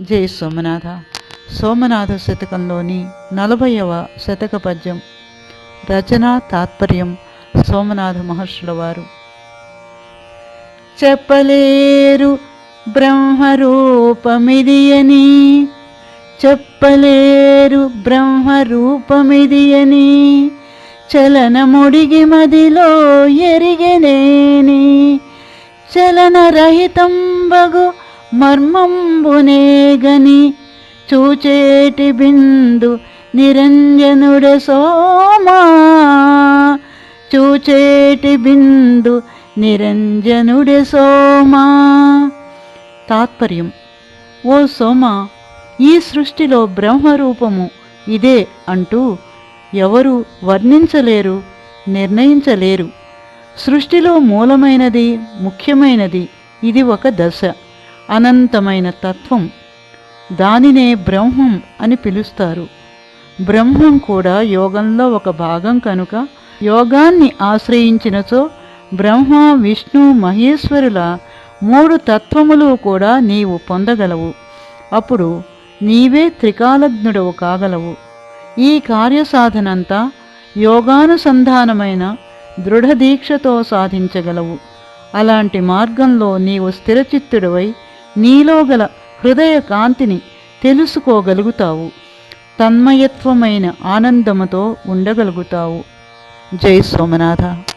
జై సోమనాథ. సోమనాథ శతకంలోని నలభైవ శతక పద్యం. రచన తాత్పర్యం సోమనాథ మహర్షుల వారు. చెప్పలేరు బ్రహ్మరూపమిదియని. చెప్పలేరు బ్రహ్మరూపమిదియని. చలనముడిగి మదిలో ఎరిగనేని. చలనరహితంబగు మర్మంబునేగని చూచేటి బిందు నిరంజనుడ సోమా. చూచేటి బిందు నిరంజనుడ సోమా. తాత్పర్యం ఓ సోమ ఈ సృష్టిలో బ్రహ్మరూపము ఇదే అంటూ ఎవరు వర్ణించలేరు నిర్ణయించలేరు. సృష్టిలో మూలమైనది ముఖ్యమైనది ఇది ఒక దశ. అనంతమైన తత్వం. దానినే బ్రహ్మం అని పిలుస్తారు. బ్రహ్మం కూడా యోగంలో ఒక భాగం కనుక యోగాన్ని ఆశ్రయించినచో బ్రహ్మ విష్ణు మహేశ్వరుల మూడు తత్వములు కూడా నీవు పొందగలవు. అప్పుడు నీవే త్రికాలజ్ఞుడవు కాగలవు. ఈ కార్యసాధనంతా యోగానుసంధానమైన దృఢదీక్షతో సాధించగలవు. అలాంటి మార్గంలో నీవు స్థిరచిత్తుడవై నీలో గల హృదయ కాంతిని తెలుసుకోగలుగుతావు. తన్మయత్వమైన ఆనందముతో ఉండగలుగుతావు. జై సోమనాథ.